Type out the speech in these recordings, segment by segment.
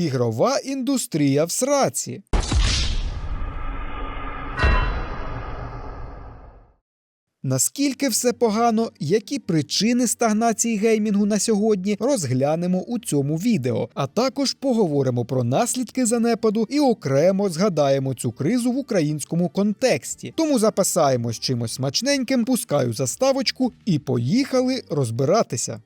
Ігрова індустрія в сраці. Наскільки все погано, які причини стагнації геймінгу на сьогодні розглянемо у цьому відео, а також поговоримо про наслідки занепаду і окремо згадаємо цю кризу в українському контексті. Тому запасаємось чимось смачненьким, пускаю заставочку і поїхали розбиратися.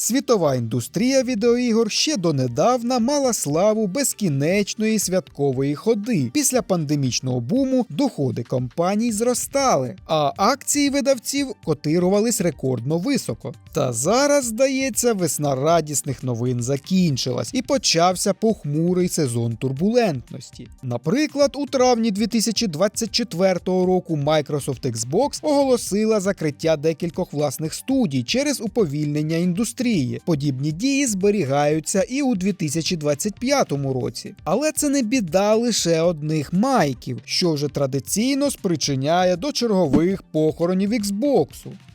Світова індустрія відеоігор ще донедавна мала славу безкінечної святкової ходи. Після пандемічного буму доходи компаній зростали, а акції видавців котирувались рекордно високо. Та зараз, здається, весна радісних новин закінчилась і почався похмурий сезон турбулентності. Наприклад, у травні 2024 року Microsoft Xbox оголосила закриття декількох власних студій через уповільнення індустрії. Подібні дії зберігаються і у 2025 році. Але це не біда лише одних майків, що вже традиційно спричиняє до чергових похоронів Xbox.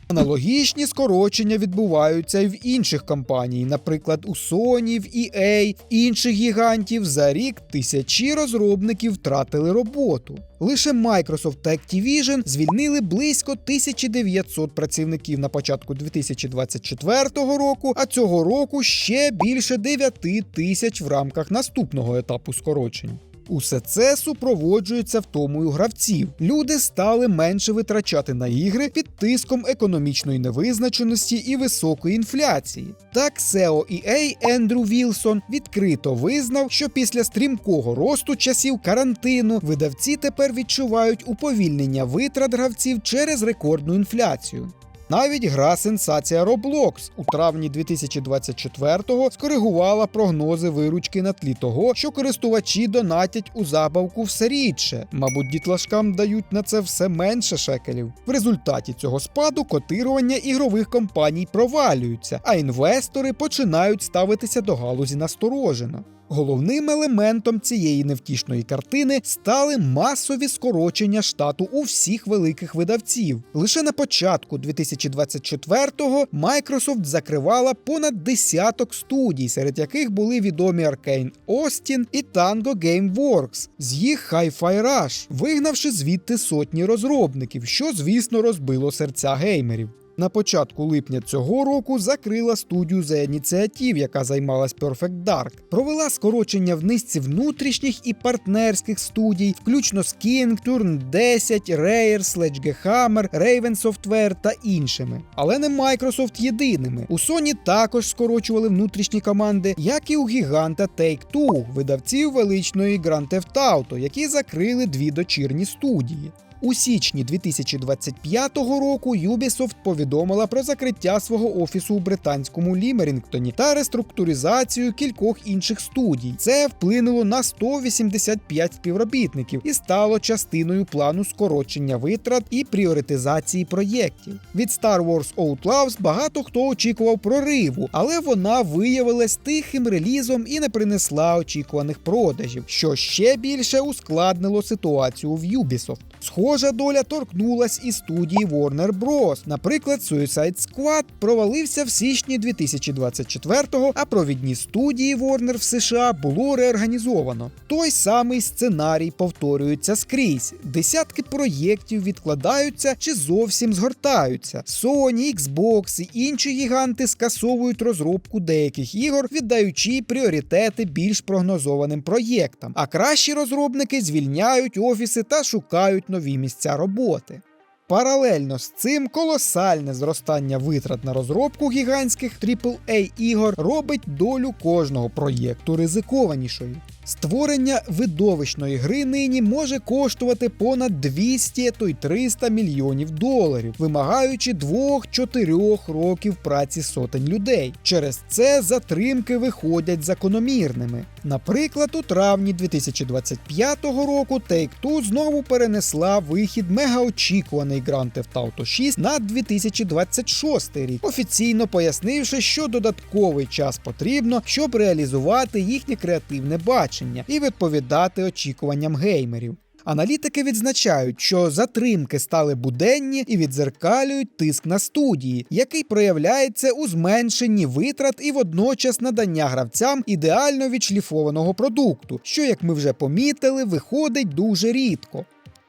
Аналогічні скорочення відбуваються і в інших компаній, наприклад, у Sony, в EA, інших гігантів за рік тисячі розробників втратили роботу. Лише Microsoft та Activision звільнили близько 1900 працівників на початку 2024 року, а цього року ще більше 9 тисяч в рамках наступного етапу скорочень. Усе це супроводжується втомою гравців. Люди стали менше витрачати на ігри під тиском економічної невизначеності і високої інфляції. Так, SEO EA Ендрю Вілсон відкрито визнав, що після стрімкого росту часів карантину видавці тепер відчувають уповільнення витрат гравців через рекордну інфляцію. Навіть гра сенсація Roblox у травні 2024-го скоригувала прогнози виручки на тлі того, що користувачі донатять у забавку все рідше. Мабуть, дітлашкам дають на це все менше шекелів. В результаті цього спаду котирування ігрових компаній провалюються, а інвестори починають ставитися до галузі насторожено. Головним елементом цієї невтішної картини стали масові скорочення штату у всіх великих видавців. Лише на початку 2024-го Microsoft закривала понад десяток студій, серед яких були відомі Arkane Austin і Tango Gameworks, з їх Hi-Fi Rush, вигнавши звідти сотні розробників, що, звісно, розбило серця геймерів. На початку липня цього року закрила студію The Initiative, яка займалась Perfect Dark. Провела скорочення в низці внутрішніх і партнерських студій, включно з King, Turn 10, Rare, Sledgehammer, Raven Software та іншими. Але не Microsoft єдиними. У Sony також скорочували внутрішні команди, як і у гіганта Take-Two, видавців величної Grand Theft Auto, які закрили дві дочірні студії. У січні 2025 року Ubisoft повідомила про закриття свого офісу у британському Лімерінгтоні та реструктуризацію кількох інших студій. Це вплинуло на 185 співробітників і стало частиною плану скорочення витрат і пріоритизації проєктів. Від Star Wars Outlaws багато хто очікував прориву, але вона виявилась тихим релізом і не принесла очікуваних продажів, що ще більше ускладнило ситуацію в Ubisoft. Схожа доля торкнулась і студії Warner Bros. Наприклад, Suicide Squad провалився в січні 2024-го, а провідні студії Warner в США було реорганізовано. Той самий сценарій повторюється скрізь. Десятки проєктів відкладаються чи зовсім згортаються. Sony, Xbox і інші гіганти скасовують розробку деяких ігор, віддаючи пріоритети більш прогнозованим проєктам. А кращі розробники звільняють офіси та шукають нові місця роботи. Паралельно з цим колосальне зростання витрат на розробку гігантських AAA ігор робить долю кожного проєкту ризикованішою. Створення видовищної гри нині може коштувати понад 200, то й 300 мільйонів доларів, вимагаючи 2-4 років праці сотень людей. Через це затримки виходять закономірними. Наприклад, у травні 2025 року Take-Two знову перенесла вихід мегаочікуваний Grand Theft Auto 6 на 2026 рік, офіційно пояснивши, що додатковий час потрібно, щоб реалізувати їхнє креативне бачення і відповідати очікуванням геймерів. Аналітики відзначають, що затримки стали буденні і відзеркалюють тиск на студії, який проявляється у зменшенні витрат і водночас надання гравцям ідеально відшліфованого продукту, що, як ми вже помітили, виходить дуже рідко.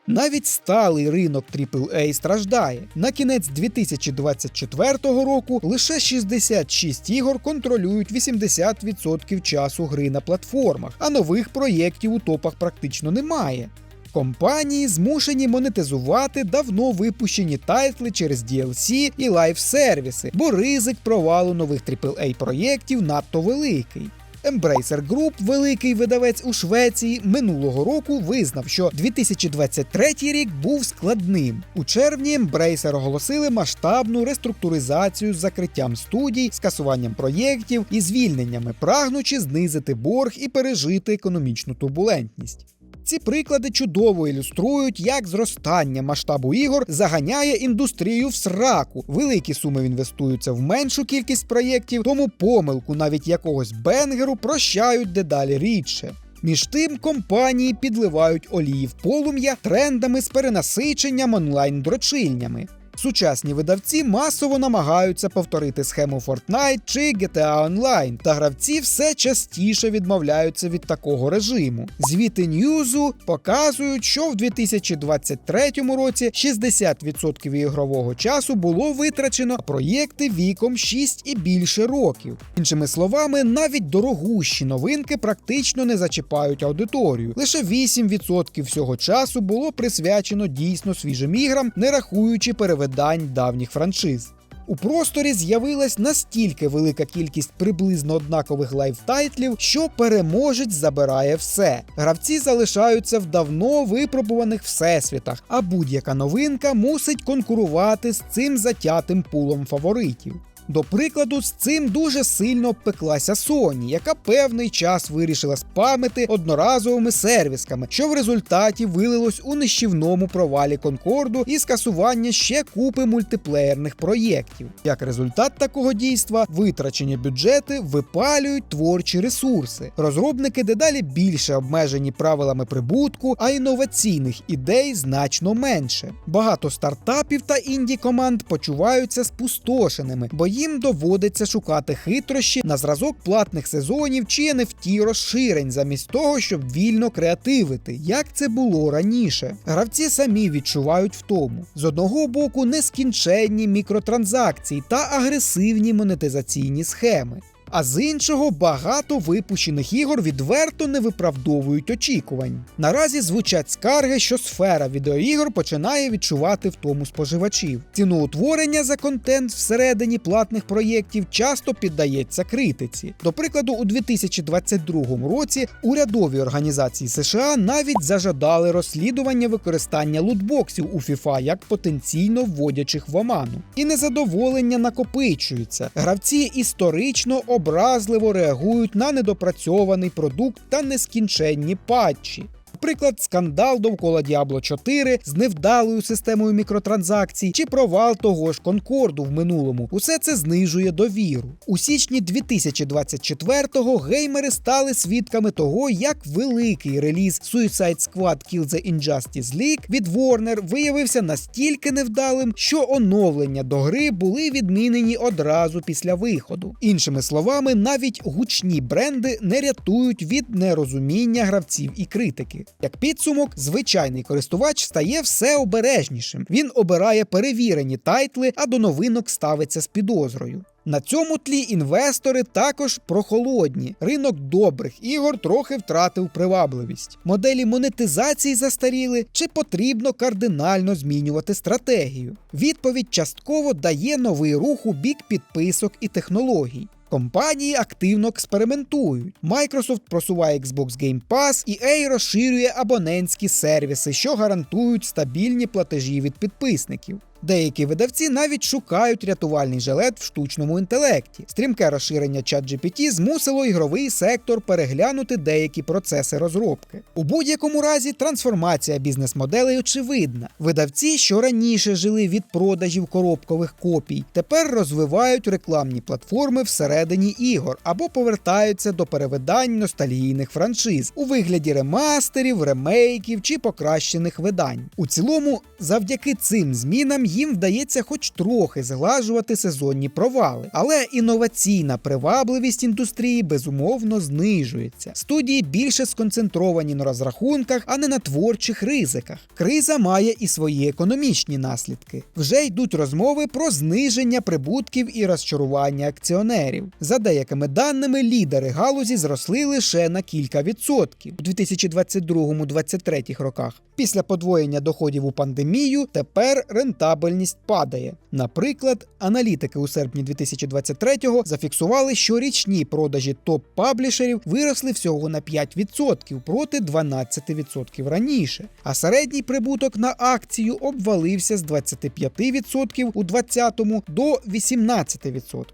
Навіть сталий ринок AAA страждає. На кінець 2024 року лише 66 ігор контролюють 80% часу гри на платформах, а нових проєктів у топах практично немає. Компанії змушені монетизувати давно випущені тайтли через DLC і лайв-сервіси, бо ризик провалу нових AAA проєктів надто великий. Embracer Group, великий видавець у Швеції, минулого року визнав, що 2023 рік був складним. У червні Embracer оголосили масштабну реструктуризацію з закриттям студій, скасуванням проєктів і звільненнями, прагнучи знизити борг і пережити економічну турбулентність. Ці приклади чудово ілюструють, як зростання масштабу ігор заганяє індустрію в сраку. Великі суми інвестуються в меншу кількість проєктів, тому помилку навіть якогось бенгеру прощають дедалі рідше. Між тим, компанії підливають олії в полум'я трендами з перенасиченням онлайн-дрочильнями. Сучасні видавці масово намагаються повторити схему Fortnite чи GTA Online, та гравці все частіше відмовляються від такого режиму. Звіти Ньюзу показують, що в 2023 році 60% ігрового часу було витрачено проєкти віком 6 і більше років. Іншими словами, навіть дорогущі новинки практично не зачіпають аудиторію. Лише 8% всього часу було присвячено дійсно свіжим іграм, не рахуючи переведення видань давніх франшиз. У просторі з'явилась настільки велика кількість приблизно однакових лайфтайтлів, що переможець забирає все. Гравці залишаються в давно випробуваних всесвітах, а будь-яка новинка мусить конкурувати з цим затятим пулом фаворитів. До прикладу, з цим дуже сильно обпеклася Sony, яка певний час вирішила спамити одноразовими сервісками, що в результаті вилилось у нищівному провалі Конкорду і скасування ще купи мультиплеєрних проєктів. Як результат такого дійства, витрачені бюджети випалюють творчі ресурси. Розробники дедалі більше обмежені правилами прибутку, а інноваційних ідей значно менше. Багато стартапів та інді команд почуваються спустошеними, бо їм доводиться шукати хитрощі на зразок платних сезонів чи NFT розширень, замість того, щоб вільно креативити, як це було раніше. Гравці самі відчувають втому. З одного боку, нескінченні мікротранзакції та агресивні монетизаційні схеми. А з іншого багато випущених ігор відверто не виправдовують очікувань. Наразі звучать скарги, що сфера відеоігор починає відчувати втому споживачів. Ціноутворення за контент всередині платних проєктів часто піддається критиці. До прикладу, у 2022 році урядові організації США навіть зажадали розслідування використання лутбоксів у FIFA як потенційно вводячих в оману. І незадоволення накопичується. Гравці історично образливо реагують на недопрацьований продукт та нескінченні патчі. Наприклад, скандал довкола Diablo 4 з невдалою системою мікротранзакцій чи провал того ж Конкорду в минулому. Усе це знижує довіру. У січні 2024-го геймери стали свідками того, як великий реліз Suicide Squad Kill the Injustice League від Warner виявився настільки невдалим, що оновлення до гри були відмінені одразу після виходу. Іншими словами, навіть гучні бренди не рятують від нерозуміння гравців і критики. Як підсумок, звичайний користувач стає все обережнішим. Він обирає перевірені тайтли, а до новинок ставиться з підозрою. На цьому тлі інвестори також прохолодні. Ринок добрих ігор трохи втратив привабливість. Моделі монетизації застаріли, чи потрібно кардинально змінювати стратегію? Відповідь частково дає новий рух у бік підписок і технологій. Компанії активно експериментують. Microsoft просуває Xbox Game Pass, EA розширює абонентські сервіси, що гарантують стабільні платежі від підписників. Деякі видавці навіть шукають рятувальний жилет в штучному інтелекті. Стрімке розширення ChatGPT змусило ігровий сектор переглянути деякі процеси розробки. У будь-якому разі трансформація бізнес-моделей очевидна. Видавці, що раніше жили від продажів коробкових копій, тепер розвивають рекламні платформи всередині ігор або повертаються до перевидань ностальгійних франшиз у вигляді ремастерів, ремейків чи покращених видань. У цілому, завдяки цим змінам їм вдається хоч трохи зглажувати сезонні провали, але інноваційна привабливість індустрії безумовно знижується. Студії більше сконцентровані на розрахунках, а не на творчих ризиках. Криза має і свої економічні наслідки. Вже йдуть розмови про зниження прибутків і розчарування акціонерів. За деякими даними, лідери галузі зросли лише на кілька відсотків у 2022-2023 роках. Після подвоєння доходів у пандемію тепер рентабельність падає. Наприклад, аналітики у серпні 2023-го зафіксували, що річні продажі топ-паблішерів виросли всього на 5% проти 12% раніше, а середній прибуток на акцію обвалився з 25% у 2020 до 18%.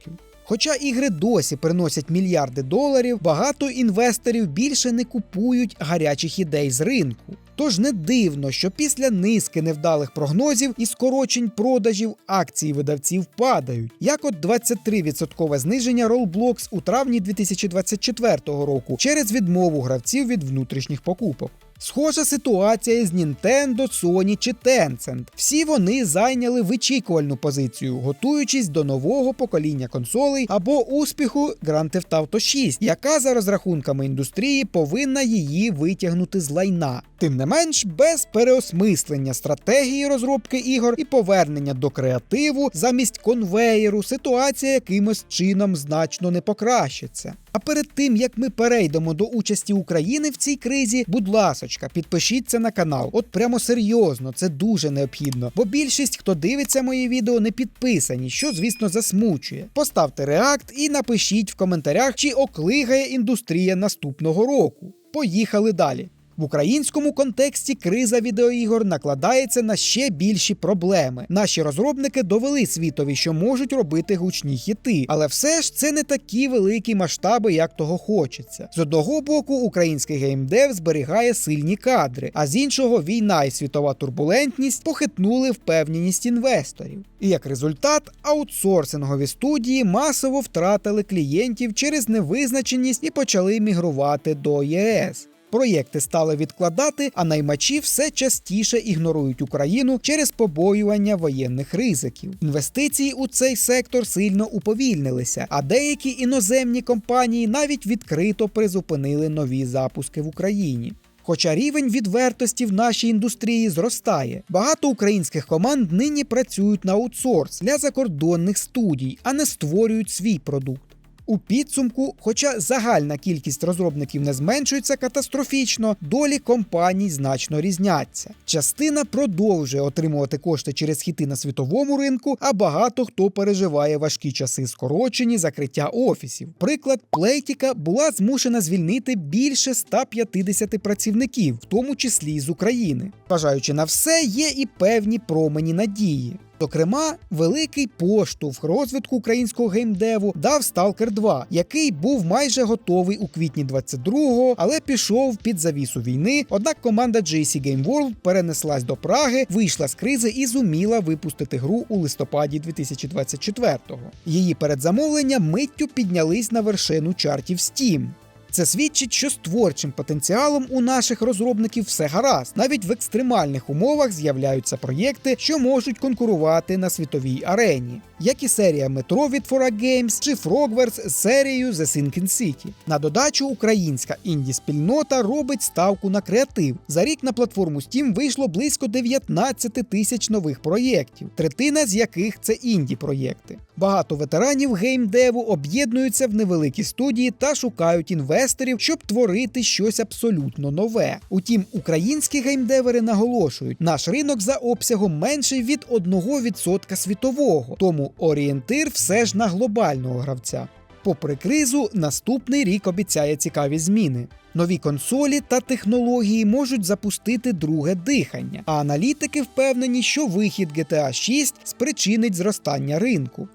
Хоча ігри досі приносять мільярди доларів, багато інвесторів більше не купують гарячих ідей з ринку. Тож не дивно, що після низки невдалих прогнозів і скорочень продажів акції видавців падають, як от 23% зниження Roblox у травні 2024 року через відмову гравців від внутрішніх покупок. Схожа ситуація з Nintendo, Sony чи Tencent. Всі вони зайняли вичікувальну позицію, готуючись до нового покоління консолей або успіху Grand Theft Auto 6, яка за розрахунками індустрії повинна її витягнути з лайна. Тим не менш, без переосмислення стратегії розробки ігор і повернення до креативу замість конвеєру, ситуація якимось чином значно не покращиться. А перед тим як ми перейдемо до участі України в цій кризі, будь ласочка, підпишіться на канал. От прямо серйозно, це дуже необхідно. Бо більшість, хто дивиться мої відео, не підписані, що, звісно, засмучує. Поставте реакт і напишіть в коментарях, чи оклигає індустрія наступного року. Поїхали далі. В українському контексті криза відеоігор накладається на ще більші проблеми. Наші розробники довели світові, що можуть робити гучні хіти, але все ж це не такі великі масштаби, як того хочеться. З одного боку, український геймдев зберігає сильні кадри, а з іншого війна і світова турбулентність похитнули впевненість інвесторів. І як результат, аутсорсингові студії масово втратили клієнтів через невизначеність і почали мігрувати до ЄС. Проєкти стали відкладати, а наймачі все частіше ігнорують Україну через побоювання воєнних ризиків. Інвестиції у цей сектор сильно уповільнилися, а деякі іноземні компанії навіть відкрито призупинили нові запуски в Україні. Хоча рівень відвертості в нашій індустрії зростає, багато українських команд нині працюють на аутсорс для закордонних студій, а не створюють свій продукт. У підсумку, хоча загальна кількість розробників не зменшується катастрофічно, долі компаній значно різняться. Частина продовжує отримувати кошти через хіти на світовому ринку, а багато хто переживає важкі часи скорочені закриття офісів. Приклад, Плейтіка була змушена звільнити більше 150 працівників, в тому числі з України. Бажаючи на все, є і певні промені надії. Зокрема, великий поштовх розвитку українського геймдеву дав Stalker 2, який був майже готовий у квітні 22-го, але пішов під завісу війни. Однак команда GC Game World перенеслась до Праги, вийшла з кризи і зуміла випустити гру у листопаді 2024-го. Її передзамовлення миттю піднялись на вершину чартів Steam. Це свідчить, що з творчим потенціалом у наших розробників все гаразд. Навіть в екстремальних умовах з'являються проєкти, що можуть конкурувати на світовій арені, як і серія Metro від Fora Games чи Frogwares з серією The Sinking City. На додачу, українська інді-спільнота робить ставку на креатив. За рік на платформу Steam вийшло близько 19 тисяч нових проєктів, третина з яких це інді-проєкти. Багато ветеранів геймдеву об'єднуються в невеликі студії та шукають інвесторів, щоб творити щось абсолютно нове. Утім, українські геймдевери наголошують, наш ринок за обсягом менший від 1% світового, тому орієнтир все ж на глобального гравця. Попри кризу, наступний рік обіцяє цікаві зміни. Нові консолі та технології можуть запустити друге дихання, а аналітики впевнені, що вихід GTA 6 спричинить зростання ринку.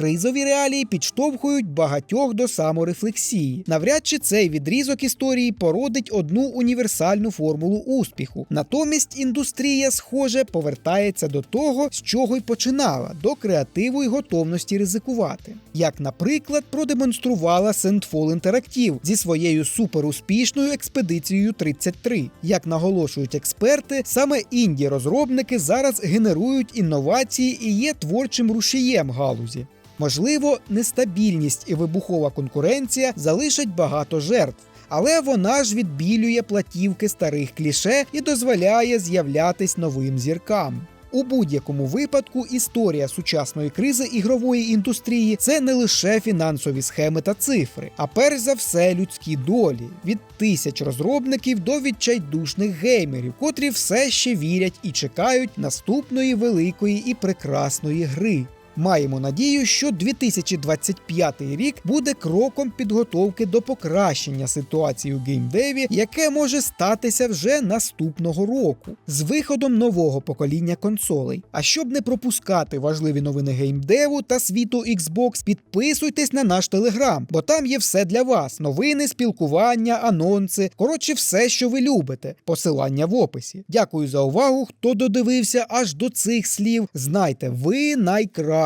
Кризові реалії підштовхують багатьох до саморефлексії. Навряд чи цей відрізок історії породить одну універсальну формулу успіху. Натомість індустрія, схоже, повертається до того, з чого й починала, до креативу і готовності ризикувати. Як, наприклад, продемонструвала Sandfall Interactive зі своєю суперуспішною експедицією 33. Як наголошують експерти, саме інді розробники зараз генерують інновації і є творчим рушієм галузі. Можливо, нестабільність і вибухова конкуренція залишать багато жертв, але вона ж відбілює платівки старих кліше і дозволяє з'являтись новим зіркам. У будь-якому випадку історія сучасної кризи ігрової індустрії це не лише фінансові схеми та цифри, а перш за все людські долі від тисяч розробників до відчайдушних геймерів, котрі все ще вірять і чекають наступної великої і прекрасної гри. Маємо надію, що 2025 рік буде кроком підготовки до покращення ситуації у геймдеві, яке може статися вже наступного року з виходом нового покоління консолей. А щоб не пропускати важливі новини геймдеву та світу Xbox, підписуйтесь на наш телеграм, бо там є все для вас: новини, спілкування, анонси. Коротше, все, що ви любите. Посилання в описі. Дякую за увагу. Хто додивився аж до цих слів. Знайте, ви найкращі.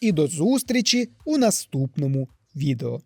І до зустрічі у наступному відео.